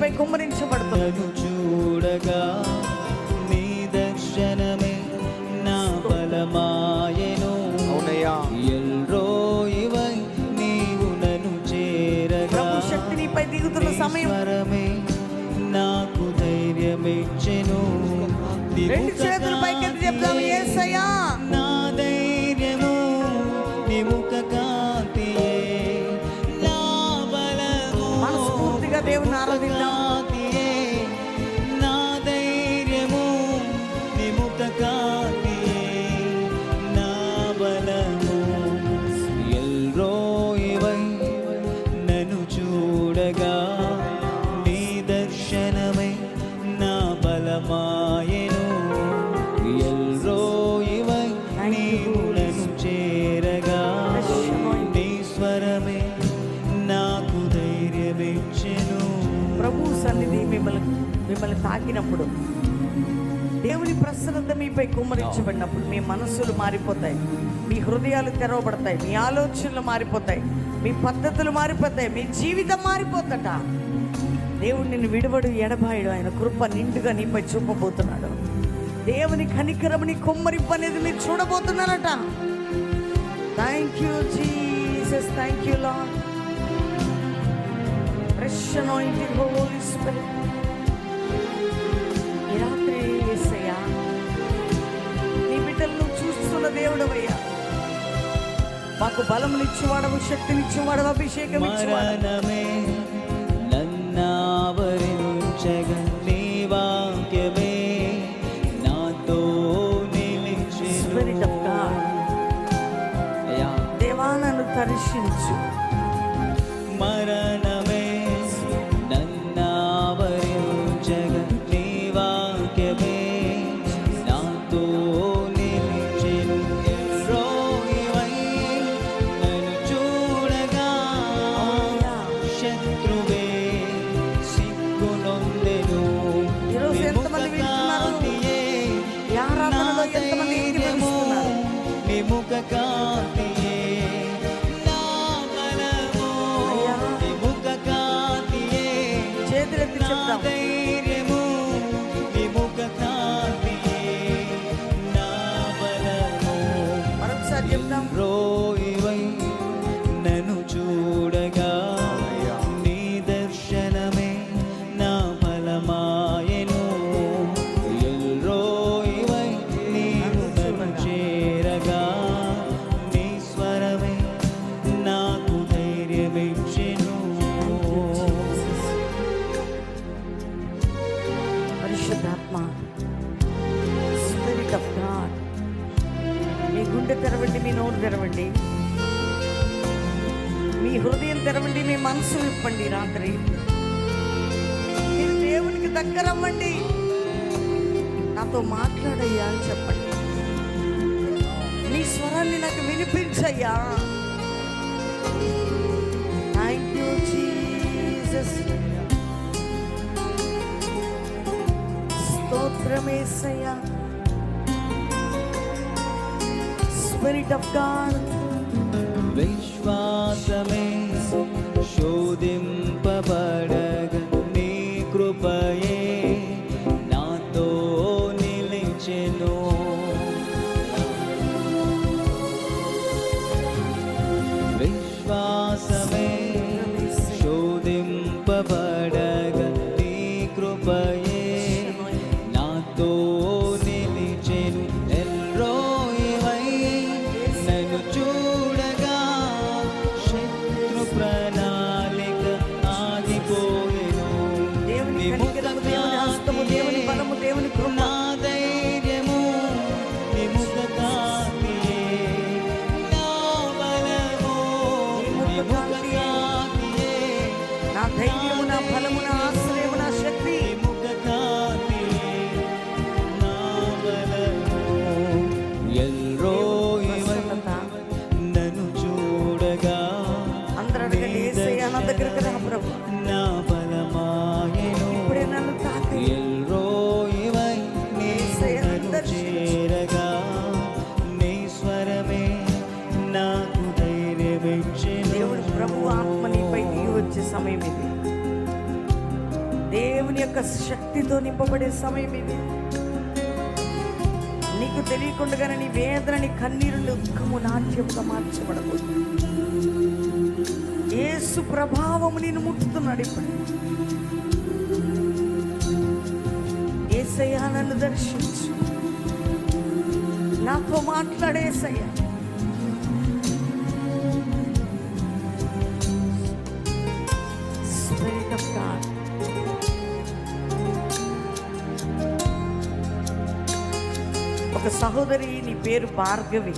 నీపై కుమ్మరించబడుతుంది. నన్ను చూడగా నీ దర్శనమే నా బలమాయను. అవునయ్యా. ఎల్రోయివై నీవు నన్ను చేరగా ప్రభు శక్తి నీపై దిగుతున్న నాకు ధైర్యమిచ్చెను. రెండు చేతులు పైకెత్తి చెప్తాం ఏసయ్యా. మనస్ఫూర్తిగా నా ధైర్యము విముఖ నా బలము నన్ను చూడగా మిమ్మల్ని తాకినప్పుడు దేవుని ప్రసన్నత మీపై కుమ్మరించబడినప్పుడు మీ మనస్సులు మారిపోతాయి. మీ హృదయాలు తెరవబడతాయి. మీ ఆలోచనలు మారిపోతాయి. మీ పద్ధతులు మారిపోతాయి. మీ జీవితం మారిపోతట. దేవుడు నిన్ను విడవడు ఎడబాయడు. ఆయన కృప నిండుగా నీపై చూపబోతున్నాడు. దేవుని కనికరముని కుమ్మరింపు అనేది మీరు చూడబోతున్నారట. Thank you Jesus thank you Lord fresh anointing Holy Spirit దేవుడవయ్యా. మాకు బలమునిచ్చేవాడవు శక్తినిచ్చేవాడవు అభిషేకం ఇచ్చేవాడవు మరణమే నన్నావరించగ నీ వాక్యమే నాతో దేవా నన్ను దర్శించు చెప్తాం రోయివై నన్ను చూడగా తెరవండి. మీ హృదయం తెరవండి మీ మనసు విప్పండి రాత్రి. మీరు దేవునికి దగ్గరవ్వండి. నాతో మాట్లాడయ్యా అని చెప్పండి. నీ స్వరాన్ని నాకు వినిపించయ్యా. థ్యాంక్ యూ జీసస్ స్తోత్రమేసయ్యా. Spirit of God. Vishwasameh దేవుని కనికరము దేవుడు ప్రభు ఆత్మ నీపై దిగి వచ్చే సమయం ఇది. దేవుని యొక్క శక్తితో నింపబడే సమయం ఇది. నీకు తెలియకుండానే నీ వేదనని కన్నీరు దుఃఖము నాట్యముగా మార్చబడకూడదు ఏసు ప్రభావము నేను ముట్టుతున్నాడు ఇప్పుడు. ఏసయ్యా నన్ను దర్శించు. నాతో మాట్లాడేసయ్యా சகோதரி நீ பேர் பார்கவி